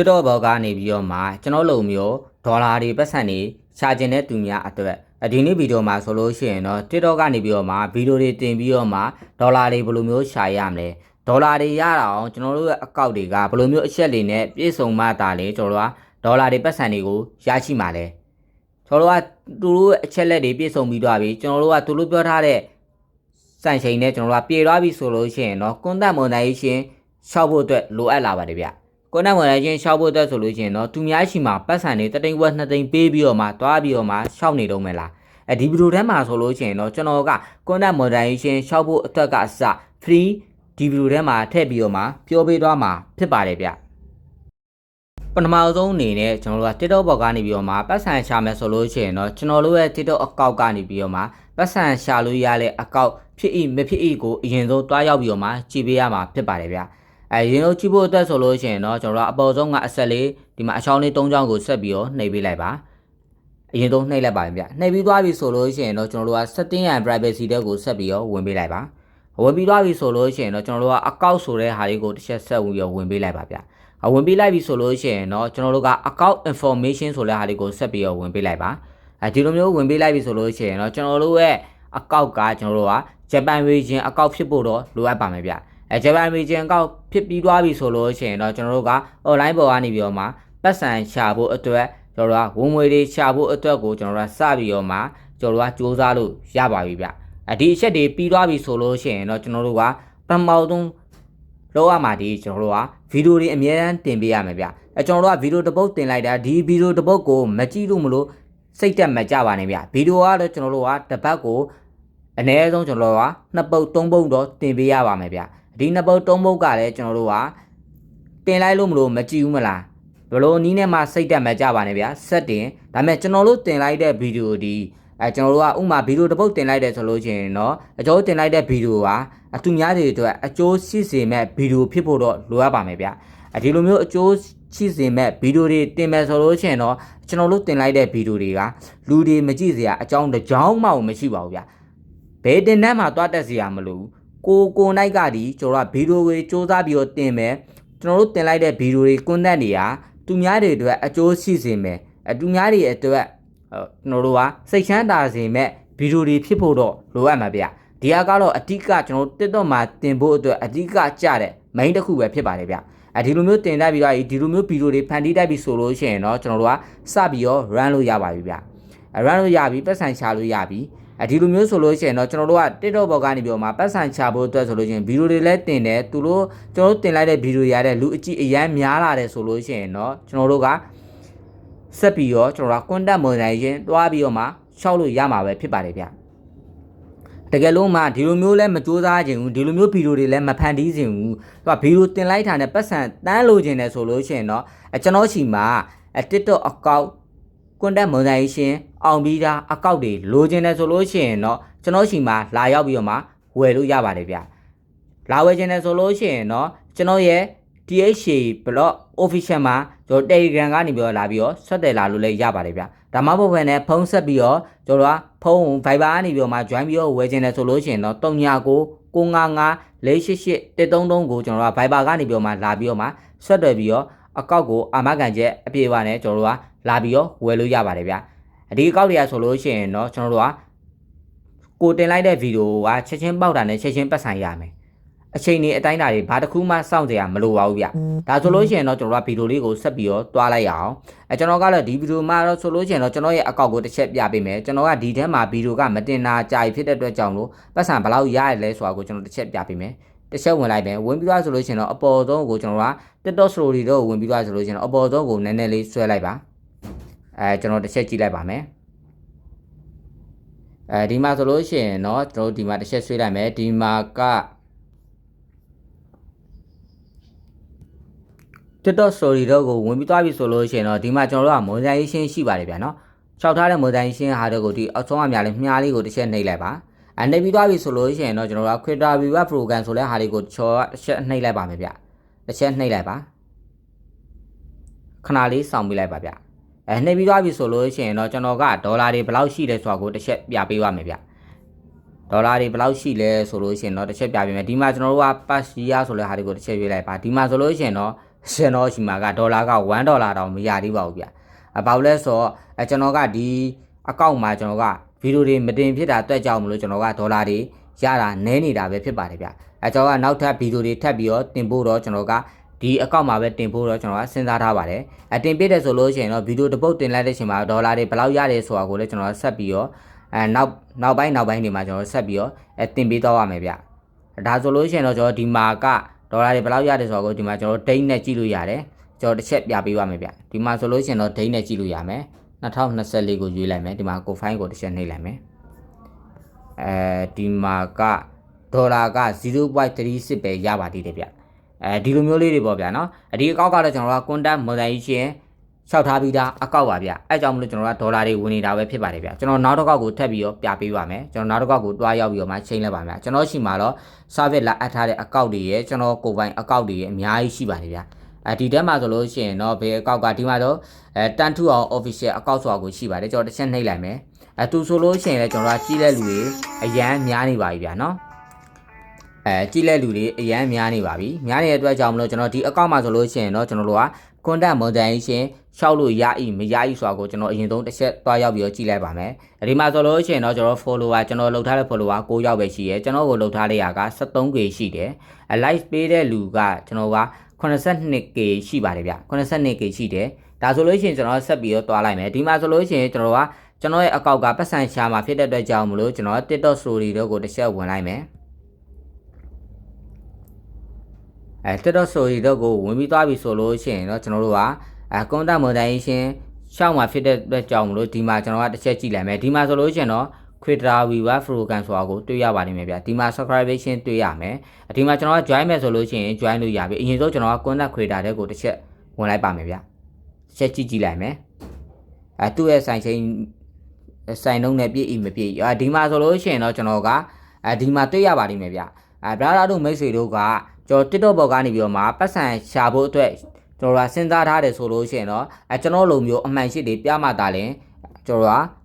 TikTok ဘောကနေပြီးတော့မှကျွန်တော်လိုမျိုးဒေါ်လာတွေပတ်စံတွေရှာကျင်တဲ့သူများအတွက်အဒီနေ့ဗီဒီယိုမှာဆိုလို့ရှိရင်တော့ TikTok ကနေပြီးတော့မှဗီဒီယိုတွေတင်ပြီးတော့မှဒေါ်လာတွေဘယ်လိုမျိုးရှာရမလဲဒေါ်လာတွေရတာအောင်ကျွန်တော်တို့ရဲ့အကောင့်တွေကဘယ်လိုမျိုးအချက်တွေနဲ့ပြည့်စုံမှသာလေကျွန်တော်တို့ကဒေါ်လာတွေပတ်စံတွေကိုရရှိမှာလဲကျွန်တော်တို့ကသူတို့ရဲ့အချက်လက်တွေပြည့်စုံပြီးတော့ပြီကျွန်တော်တို့ကသူတို့ပြောထားတဲ့စံချိန်နဲ့ကျွန်တော်တို့ကပြေသွားပြီဆိုလို့ရှိရင်တော့ content monetization ရှောက်ဖို့အတွက်လိုအပ်လာပါတယ်ဗျ ကိုနဲ့ဝင်ရချင်းရှောက်ဖို့အတွက်ဆိုလို့ရှိရင်တော့သူများရှိမှာပတ်စံနေတတိန်ဝက်နှစ်သိန်းပေးပြီးတော့မှသွားပြီးတော့မှရှောက်နေတော့မယ်လားအဲဒီဗီဒီယိုထဲမှာဆိုလို့ရှိရင်တော့ကျွန်တော်က content moderation ရှောက်ဖို့အတွက်ကစ free ဒီဗီဒီယိုထဲမှာထည့်ပြီးတော့မှပြောပေးသွားမှာဖြစ်ပါတယ်ဗျပထမဆုံးအနေနဲ့ကျွန်တော်တို့က TikTok ဘောက်ကနေပြီးတော့မှပတ်စံရှာမယ်ဆိုလို့ရှိရင်တော့ကျွန်တော်တို့ရဲ့ TikTok အကောင့်ကနေပြီးတော့မှပတ်စံရှာလို့ရတဲ့အကောင့်ဖြစ်၏မဖြစ်၏ကိုအရင်ဆုံးတွားရောက်ပြီးတော့မှကြည့်ပေးရမှာဖြစ်ပါတယ်ဗျ အဲရင်တို့ကြည့်ဖို့အတွက်ဆိုလို့ရှိရင်တော့ကျွန်တော်တို့အပေါ်ဆုံးကအဆက်လေးဒီမှာအချောင်းလေး၃ချောင်းကိုဆက်ပြီးတော့နှိပ်ပေးလိုက်ပါအရင်ဆုံးနှိပ်လိုက်ပါဗျနှိပ်ပြီးသွားပြီဆိုလို့ရှိရင်တော့ကျွန်တော်တို့က setting and privacy တဲ့ကိုဆက်ပြီးတော့ဝင်ပေးလိုက်ပါဝင်ပြီးသွားပြီဆိုလို့ရှိရင်တော့ကျွန်တော်တို့ကအကောင့်ဆိုတဲ့ဟာလေးကိုတစ်ချက်ဆက်ပြီးတော့ဝင်ပေးလိုက်ပါဗျအဝင်ပေးလိုက်ပြီဆိုလို့ရှိရင်တော့ကျွန်တော်တို့က account information ဆိုတဲ့ဟာလေးကိုဆက်ပြီးတော့ဝင်ပေးလိုက်ပါအဲဒီလိုမျိုးဝင်ပေးလိုက်ပြီဆိုလို့ရှိရင်တော့ကျွန်တော်တို့ရဲ့အကောင့်ကကျွန်တော်တို့ကဂျပန်ဝေဂျင်အကောင့်ဖြစ်ဖို့တော့လိုအပ်ပါမယ်ဗျ အဲဂျပန်ဝေဂျင်အကောင့်ဖြစ်ပြီးသွားပြီဆိုလို့ရှိရင်တော့ကျွန်တော်တို့က online ပေါ်ကနေပြီးတော့မှပတ်စံရှာဖို့အတွက်ကျွန်တော်တို့ကဝင်ငွေတွေရှာဖို့အတွက်ကိုကျွန်တော်တို့ကစပြီးတော့မှကျွန်တော်တို့ကစူးစမ်းလို့ရပါပြီဗျအဲဒီအချက်တွေပြီးသွားပြီဆိုလို့ရှိရင်တော့ကျွန်တော်တို့ကပထမဆုံးလောက်ရမှာဒီကျွန်တော်တို့ကဗီဒီယိုတွေအများအားတင်ပေးရမယ်ဗျအဲကျွန်တော်တို့ကဗီဒီယိုတစ်ပုတ်တင်လိုက်တာဒီဗီဒီယိုတစ်ပုတ်ကိုမကြည့်လို့မလို့စိတ်တက်မကြပါနဲ့ဗျဗီဒီယိုကတော့ကျွန်တော်တို့ကတစ်ပတ်ကိုအနည်းဆုံးကျွန်တော်တို့ကနှစ်ပုတ်သုံးပုတ်တော့တင်ပေးရပါမယ်ဗျ ဒီနှစ်ပုတ်သုံးပုတ်ကလည်းကျွန်တော်တို့ကတင်လိုက်လို့မလို့မကြည့်ဘူးမလားဘလို့နီးနဲ့မှစိတ်တက်မကြပါနဲ့ဗျဆက်တင်ဒါပေမဲ့ကျွန်တော်တို့တင်လိုက်တဲ့ဗီဒီယိုဒီအဲကျွန်တော်တို့ကဥမာဗီဒီယိုတစ်ပုတ်တင်လိုက်တယ်ဆိုလို့ရှိရင်တော့အကျိုးတင်လိုက်တဲ့ဗီဒီယိုကအသူများတွေအတွက်အကျိုးရှိစေမဲ့ဗီဒီယိုဖြစ်ဖို့တော့လိုအပ်ပါမယ်ဗျအဲဒီလိုမျိုးအကျိုးရှိစေမဲ့ဗီဒီယိုတွေတင်မယ်ဆိုလို့ရှိရင်တော့ကျွန်တော်တို့တင်လိုက်တဲ့ဗီဒီယိုတွေကလူတွေမကြည့်စရာအကြောင်းတစ်ကြောင်းမှမရှိပါဘူးဗျဘယ်တင်တန်းမှာတွားတက်စရာမလိုဘူး ကိုကိုနိုင်ကဒီကျွန်တော်ကဗီဒီယိုတွေစူးစမ်းပြီးတော့တင်မယ်ကျွန်တော်တို့တင်လိုက်တဲ့ဗီဒီယိုတွေကွန်တက်တွေကသူများတွေအတွက်အကျိုးရှိစေမယ်အသူများတွေအတွက်ကျွန်တော်တို့ကစိတ်ချမ်းသာစေမဲ့ဗီဒီယိုတွေဖြစ်ဖို့တော့လိုအပ်မှာဗျဒီဟာကတော့အဓိကကျွန်တော်တို့ TikTok မှာတင်ဖို့အတွက်အဓိကကြတဲ့ main တစ်ခုပဲဖြစ်ပါတယ်ဗျအဲဒီလိုမျိုးတင်တတ်ပြီးတော့ဒီလိုမျိုးဗီဒီယိုတွေဖန်တီးတတ်ပြီးဆိုလို့ရှိရင်တော့ကျွန်တော်တို့ကစပြီးတော့ run လို့ရပါပြီဗျ run လို့ရပြီပတ်စံချလို့ရပြီ အဲဒီလိုမျိုးဆိုလို့ရှိရင်တော့ကျွန်တော်တို့က TikTok ဘောက်ကနေပြီးတော့မှပတ်စံချဖို့အတွက်ဆိုလို့ရှိရင်ဗီဒီယိုတွေလည်းတင်တယ်သူတို့ကျွန်တော်တို့တင်လိုက်တဲ့ဗီဒီယိုရတဲ့လူအကြည့်အရန်များလာတယ်ဆိုလို့ရှိရင်တော့ကျွန်တော်တို့ကဆက်ပြီးတော့ကျွန်တော်တို့က content monetization တွားပြီးတော့မှရှောက်လို့ရမှာပဲဖြစ်ပါတယ်ဗျတကယ်လို့မှဒီလိုမျိုးလဲမကြိုးစားခြင်းဘူးဒီလိုမျိုးဗီဒီယိုတွေလည်းမဖန်တီးခြင်းဘူးသူကဗီဒီယိုတင်လိုက်တာနဲ့ပတ်စံတန်းလိုခြင်းတယ်ဆိုလို့ရှိရင်တော့အကျွန်တော်ရှိမှာ TikTok account content monetization အောင်ပြီးသားအကောက်တွေလိုချင်တယ်ဆိုလို့ရှိရင်တော့ကျွန်တော်ရှိမှာလာရောက်ပြီးတော့မှဝယ်လို့ရပါတယ်ဗျလာဝယ်ချင်တယ်ဆိုလို့ရှိရင်တော့ကျွန်တော်ရဲ့ DHA blog official မှာကျွန်တော် Telegram ကနေပြီးတော့လာပြီးတော့ဆက်တယ်လာလို့လည်းရပါတယ်ဗျဒါမှမဟုတ်ဘဲနဲ့ဖုန်းဆက်ပြီးတော့ကျွန်တော်ကဖုန်း Viber ကနေပြီးတော့မှ join ပြီးတော့ဝယ်ချင်တယ်ဆိုလို့ရှိရင်တော့39 955 488 133ကိုကျွန်တော်က Viber ကနေပြီးတော့မှလာပြီးတော့မှဆက်တယ်ပြီးတော့ အကောက်ကိုအာမခံချက်အပြည့်အဝနဲ့ကျွန်တော်တို့ကလာပြီးတော့ဝယ်လို့ရပါတယ်ဗျအဒီအကောက်တွေကဆိုလို့ရှိရင်တော့ကျွန်တော်တို့ကကိုတင်လိုက်တဲ့ဗီဒီယိုကချက်ချင်းပေါက်တာနဲ့ချက်ချင်းပတ်ဆိုင်ရမယ်အချိန်นี้အတိုင်းတာတွေဘာတစ်ခုမှစောင့်ကြရမလိုပါဘူးဗျဒါဆိုလို့ရှိရင်တော့ကျွန်တော်ကဗီဒီယိုလေးကိုဆက်ပြီးတော့တွားလိုက်ရအောင်အဲကျွန်တော်ကတော့ဒီဗီဒီယိုမှာတော့ဆိုလို့ရှိရင်တော့ကျွန်တော်ရဲ့အကောက်ကိုတစ်ချက်ပြပေးမယ်ကျွန်တော်ကဒီထဲမှာဗီဒီယိုကမတင်တာကြာပြီဖြစ်တဲ့အတွက်ကြောင့်လို့ပတ်စံဘယ်လောက်ရရလဲဆိုတာကိုကျွန်တော်တစ်ချက်ပြပေးမယ် တစ်ချက်ဝင်လိုက်မယ်ဝင်ပြီးသွားဆိုလို့ရှိရင်တော့အပေါ်ဆုံးကိုကျွန်တော်က TikTok story တော့ဝင်ပြီးသွားဆိုလို့ရှိရင်တော့အပေါ်ဆုံးကိုနည်းနည်းလေးဆွဲလိုက်ပါအဲကျွန်တော်တစ်ချက်ကြည့်လိုက်ပါမယ်အဲဒီမှာဆိုလို့ရှိရင်တော့ကျွန်တော်ဒီမှာတစ်ချက်ဆွဲလိုက်မယ်ဒီမှာက TikTok story တော့ကိုဝင်ပြီးသွားပြီဆိုလို့ရှိရင်တော့ဒီမှာကျွန်တော်တို့က monetization ရှိပါတယ်ဗျာနော်။ခြောက်ထားတဲ့ monetization ဟာတော့ကိုဒီအဆုံးအများလေးမြားလေးကိုတစ်ချက်နှိပ်လိုက်ပါ။ အဲနှိပ်ပြီးသွားပြီဆိုလို့ရှိရင်တော့ကျွန်တော်တို့က creator viewer program ဆိုတဲ့ဟာလေးကိုချောတစ်ချက်နှိပ်လိုက်ပါမယ်ဗျ။တစ်ချက်နှိပ်လိုက်ပါ။ခဏလေးစောင့်ပြီးလိုက်ပါဗျ။အဲနှိပ်ပြီးသွားပြီဆိုလို့ရှိရင်တော့ကျွန်တော်ကဒေါ်လာတွေဘယ်လောက်ရှိလဲဆိုတာကိုတစ်ချက်ပြပေးပါမယ်ဗျ။ဒေါ်လာတွေဘယ်လောက်ရှိလဲဆိုလို့ရှိရင်တော့တစ်ချက်ပြပေးမယ်ဒီမှာကျွန်တော်တို့က pass year ဆိုတဲ့ဟာတွေကိုတစ်ချက်ရွေးလိုက်ပါဒီမှာဆိုလို့ရှိရင်တော့ရှင်တော်ရှိမှာကဒေါ်လာက1ဒေါ်လာတောင်မရသေးပါဘူးဗျအဘာလို့လဲဆိုတော့အဲကျွန်တော်ကဒီအကောင့်မှာကျွန်တော်က ဗီဒီယိုတွေမတင်ဖြစ်တာတွက်ကြောင်မလို့ကျွန်တော်ကဒေါ်လာတွေရတာနည်းနေတာပဲဖြစ်ပါတယ်ဗျအဲကျွန်တော်ကနောက်ထပ်ဗီဒီယိုတွေထပ်ပြီးတော့တင်ဖို့တော့ကျွန်တော်ကဒီအကောင့်မှာပဲတင်ဖို့တော့ကျွန်တော်ကစဉ်းစားထားပါတယ်အတင်ပြတဲ့ဆိုလို့ရှိရင်တော့ဗီဒီယိုတစ်ပုတ်တင်လိုက်တဲ့ချိန်မှာဒေါ်လာတွေဘယ်လောက်ရတယ်ဆိုတာကိုလည်းကျွန်တော်ကဆက်ပြီးတော့အဲနောက်နောက်ပိုင်းနောက်ပိုင်းတွေမှာကျွန်တော်ဆက်ပြီးတော့အဲတင်ပေးတော့ရမယ်ဗျဒါဆိုလို့ရှိရင်တော့ကျွန်တော်ဒီမှာကဒေါ်လာတွေဘယ်လောက်ရတယ်ဆိုတာကိုဒီမှာကျွန်တော်ဒိန်းနဲ့ကြည့်လို့ရတယ်ကျွန်တော်တစ်ချက်ပြပေးပါမယ်ဗျဒီမှာဆိုလို့ရှိရင်တော့ဒိန်းနဲ့ကြည့်လို့ရမယ် 2024ကိုရွေးလိုက်မယ်ဒီမှာကိုဖိုင်းကိုတစ်ချက်နှိပ်လိုက်မယ်အဲဒီမှာကဒေါ်လာက0.36ပဲရပါသေးတယ်ဗျအဲဒီလိုမျိုးလေးတွေပေါ့ဗျာနော်အဒီအကောက်ကတော့ကျွန်တော်က contact modernization လျှောက်ထားပြီးသားအကောက်ပါဗျအဲကြောင့်မလို့ကျွန်တော်ကဒေါ်လာတွေဝင်နေတာပဲဖြစ်ပါတယ်ဗျကျွန်တော်နောက်တစ်ကောက်ကိုထပ်ပြီးတော့ပြပေးပါမယ်ကျွန်တော်နောက်တစ်ကောက်ကိုတွားရောက်ပြီးတော့မှချိန်လိုက်ပါမယ်ကျွန်တော်ရှိမှာတော့ service လာအပ်ထားတဲ့အကောက်တွေရဲ့ကျွန်တော်ကိုယ်ပိုင်အကောက်တွေရဲ့အများကြီးရှိပါတယ်ဗျ အဲဒီထဲမှာဆိုလို့ရှိရင်တော့ဘယ်အကောက်ကဒီမှာတော့အဲတန်ထူအောင် official အကောက်ဆိုတာကိုရှိပါတယ်ကျွန်တော်တစ်ချက်နှိပ်လိုက်မယ်အဲသူဆိုလို့ရှိရင်လည်းကျွန်တော်ကကြီးတဲ့လူတွေအရန်များနေပါပြီဗျာနော်အဲကြီးတဲ့လူတွေအရန်များနေပါပြီများနေတဲ့အတွက်ကြောင့်မလို့ကျွန်တော်ဒီအကောင့်မှာဆိုလို့ရှိရင်တော့ကျွန်တော်တို့က content modernization ရှောက်လို့ရဤမရဤဆိုတာကိုကျွန်တော်အရင်ဆုံးတစ်ချက်သွားရောက်ပြီးတော့ကြည့်လိုက်ပါမယ်။ဒီမှာဆိုလို့ရှိရင်တော့ကျွန်တော် follower ကျွန်တော်လှုပ်ထားတဲ့ follower 9ယောက်ပဲရှိရဲကျွန်တော်ကိုလှုပ်ထားတဲ့ရာက 73k ရှိတယ်။ like ပေးတဲ့လူကကျွန်တော်က 82k ရှိပါတယ်ဗျ။ 82k ရှိတယ်။ဒါဆိုလို့ရှိရင်ကျွန်တော်ဆက်ပြီးတော့သွားလိုက်မယ်။ဒီမှာဆိုလို့ရှိရင်ကျွန်တော်ကကျွန်တော်ရဲ့အကောက်ကပတ်စံရှာမှာဖြစ်တဲ့အတွက်ကြောင့်မလို့ကျွန်တော် TikTok story တို့ကိုတစ်ချက်ဝင်လိုက်မယ်။အဲတက်တော့ဆိုရီတော့ကိုဝင်ပြီးသွားပြီဆိုလို့ရှိရင်တော့ကျွန်တော်တို့ကအဲကွန်တက်မိုဒိုင်းရှင်ရှောက်မှာဖြစ်တဲ့အတွက်ကြောင့်မလို့ဒီမှာကျွန်တော်ကတစ်ချက်ကြည့်လိုက်မယ်ဒီမှာဆိုလို့ရှိရင်တော့ Creator Viewer Program ဆိုတာကိုတွေ့ရပါလိမ့်မယ်ဗျဒီမှာ subscription တွေ့ရမယ်ဒီမှာကျွန်တော်က join မယ်ဆိုလို့ရှိရင် join လို့ရပြီအရင်ဆုံးကျွန်တော်က content creator တဲ့ကိုတစ်ချက်ဝင်လိုက်ပါမယ်ဗျတစ်ချက်ကြည့်ကြည့်လိုက်မယ်အဲသူ့ရဲ့ဆိုင်ချင်းဆိုင်နှုံးနဲ့ပြည့်ဤမပြည့်အဲဒီမှာဆိုလို့ရှိရင်တော့ကျွန်တော်ကအဲဒီမှာတွေ့ရပါလိမ့်မယ်ဗျအဲဘရာဒါတို့မိတ်ဆွေတို့ကကျွန်တော် TikTok ပေါ်ကနေပြီးတော့မှပတ်စံရှာဖို့အတွက်ကျွန်တော်ကစဉ်းစားထားတယ်ဆိုလို့ရှိရင်တော့အဲကျွန်တော်လိုမျိုးအမှန်ရှိတွေပြမှတာလဲကျွန်တော်က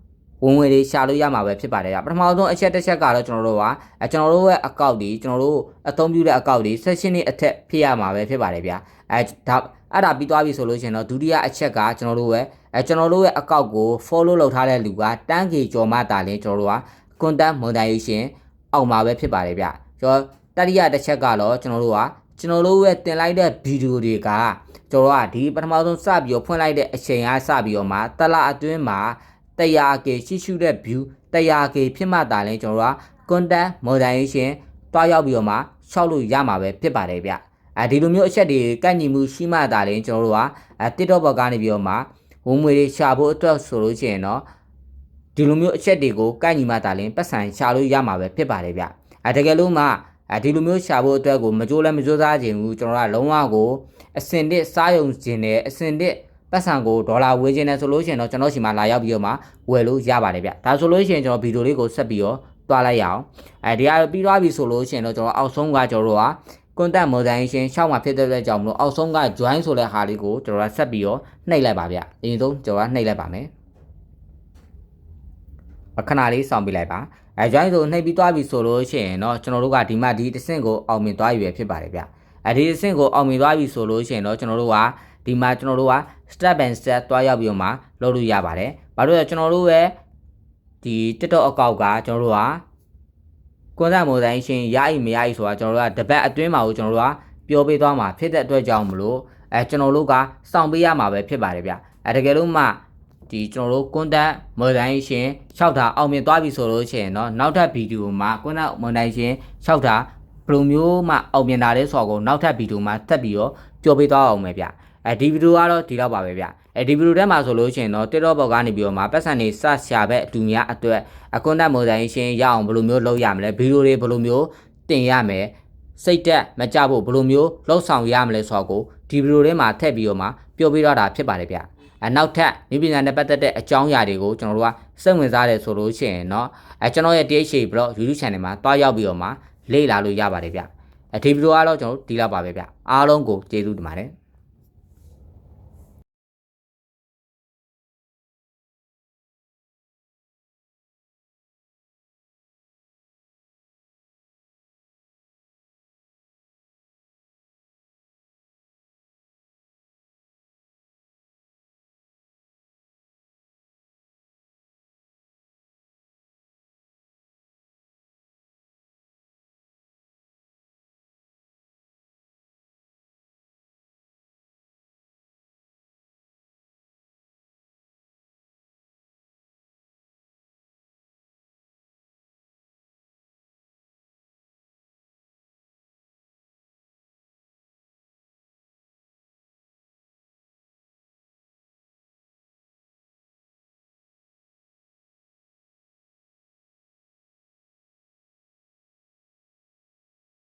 ဝင်ဝင်လေးရှာလို့ရမှာပဲဖြစ်ပါတယ်ဗျပထမဆုံးအချက်တစ်ချက်ကတော့ကျွန်တော်တို့ကအဲကျွန်တော်တို့ရဲ့အကောင့်ဒီကျွန်တော်တို့အသုံးပြုတဲ့အကောင့်ဒီ session တွေအထက်ဖြစ်ရမှာပဲဖြစ်ပါတယ်ဗျအဲဒါအဲ့ဒါပြီးသွားပြီဆိုလို့ရှိရင်တော့ဒုတိယအချက်ကကျွန်တော်တို့ရဲ့အဲကျွန်တော်တို့ရဲ့အကောင့်ကို follow လုပ်ထားတဲ့လူကတန်းကေကျော်မှတာလင်းကျွန်တော်တို့က content monetization အောက်မှာပဲဖြစ်ပါတယ်ဗျကျွန်တော်တတိယတစ်ချက်ကတော့ကျွန်တော်တို့ကကျွန်တော်တို့ရဲ့တင်လိုက်တဲ့ဗီဒီယိုတွေကကျွန်တော်ကဒီပထမဆုံးစပြီးတော့ဖွင့်လိုက်တဲ့အချိန်ကစပြီးတော့မှတလအတွင်းမှာ 100k ရှိရှုတဲ့ view 100k ဖြစ်မှသာလဲကျွန်တော်တို့က content modernization တွားရောက်ပြီးတော့မှရှောက်လို့ရမှာပဲဖြစ်ပါတယ်ဗျအဲဒီလိုမျိုးအချက်တွေကန့်ညီမှုရှိမှသာလဲကျွန်တော်တို့ကအဲ TikTok ဘောက်ကနေပြီးတော့မှဝင်ငွေတွေရှာဖို့အတွက်ဆိုလို့ရှိရင်တော့ဒီလိုမျိုးအချက်တွေကိုကန့်ညီမှသာလဲပတ်စံရှာလို့ရမှာပဲဖြစ်ပါတယ်ဗျအဲတကယ်လို့မှအဲဒီလိုမျိုးရှာဖို့အတွက်ကိုမကြိုးလဲမကြိုးစားခြင်းဘူးကျွန်တော်ကလုံးဝကိုအစင်တစ်စားယုံခြင်းနဲ့အစင်တစ် ပတ်စံကိုဒေါ်လာဝေးခြင်းနဲ့ဆိုလို့ရှိရင်တော့ကျွန်တော်ရှိမှလာရောက်ပြီးတော့မှဝယ်လို့ရပါတယ်ဗျဒါဆိုလို့ရှိရင်ကျွန်တော်ဗီဒီယိုလေးကိုဆက်ပြီးတော့တွားလိုက်ရအောင်အဲဒီကပြီးသွားပြီဆိုလို့ရှိရင်တော့ကျွန်တော်အောက်ဆုံးကကျွန်တော်တို့က content modernization ရှောက်မှာဖြစ်တဲ့အတွက်ကြောင့်မလို့အောက်ဆုံးက join ဆိုတဲ့ဟာလေးကိုကျွန်တော်ကဆက်ပြီးတော့နှိပ်လိုက်ပါဗျအရင်ဆုံးကျွန်တော်ကနှိပ်လိုက်ပါမယ်အခဏလေးစောင့်ပြလိုက်ပါအဲ join ဆိုနှိပ်ပြီးသွားပြီဆိုလို့ရှိရင်တော့ကျွန်တော်တို့ကဒီမှာဒီတစ်ဆင့်ကိုအောင်မြင်သွားပြီပဲဖြစ်ပါတယ်ဗျအဲဒီတစ်ဆင့်ကိုအောင်မြင်သွားပြီဆိုလို့ရှိရင်တော့ကျွန်တော်တို့က ဒီမှာကျွန်တော်တို့က step by step တွားရောက်ပြီးတော့မှလုပ်လို့ရပါတယ်ဘာလို့လဲကျွန်တော်တို့ရဲ့ဒီ TikTok အကောင့်ကကျွန်တော်တို့ကကွန်ဆာမိုတိုင်းရှင်ရအိမရအိဆိုတာကျွန်တော်တို့ကတပတ်အတွင်းမှာကိုကျွန်တော်တို့ကပြောပေးသွားမှာဖြစ်တဲ့အတွက်ကြောင့်မလို့အဲကျွန်တော်တို့ကစောင့်ပေးရမှာပဲဖြစ်ပါတယ်ဗျအဲတကယ်လို့မှဒီကျွန်တော်တို့ content modernization 6တာအောင်မြင်သွားပြီဆိုလို့ရှိရင်တော့နောက်ထပ်ဗီဒီယိုမှာ content modernization 6တာဘယ်လိုမျိုးမှအောင်မြင်တာလဲဆိုတော့နောက်ထပ်ဗီဒီယိုမှာတက်ပြီးတော့ပြောပေးသွားအောင်မယ်ဗျ အဲဒီဗီဒီယိုကတော့ဒီလောက်ပါပဲဗျအဲဒီဗီဒီယိုထဲမှာဆိုလို့ရှိရင်တော့ TikTok ဘော်ကနေပြီးတော့မှပတ်စံတွေစဆရာပဲအတူများအတွက်အကွန်တက်မိုဇိုင်းရှင်းရအောင်ဘယ်လိုမျိုးလုပ်ရမလဲဗီဒီယိုတွေဘယ်လိုမျိုးတင်ရမလဲစိတ်တက်မကြဖို့ဘယ်လိုမျိုးလှုပ်ဆောင်ရမလဲဆိုတော့ဒီဗီဒီယိုထဲမှာထည့်ပြီးတော့မှပြောပြတော့တာဖြစ်ပါတယ်ဗျအနောက်ထပ်နိပညာနဲ့ပတ်သက်တဲ့အကြောင်းအရာတွေကိုကျွန်တော်တို့ကစိတ်ဝင်စားတယ်ဆိုလို့ရှိရင်တော့အဲကျွန်တော်ရဲ့ TH blog YouTube channel မှာတွားရောက်ပြီးတော့မှလေ့လာလို့ရပါတယ်ဗျအဲဒီဗီဒီယိုကတော့ကျွန်တော်တို့ဒီလောက်ပါပဲဗျအားလုံးကိုကျေးဇူးတင်ပါတယ်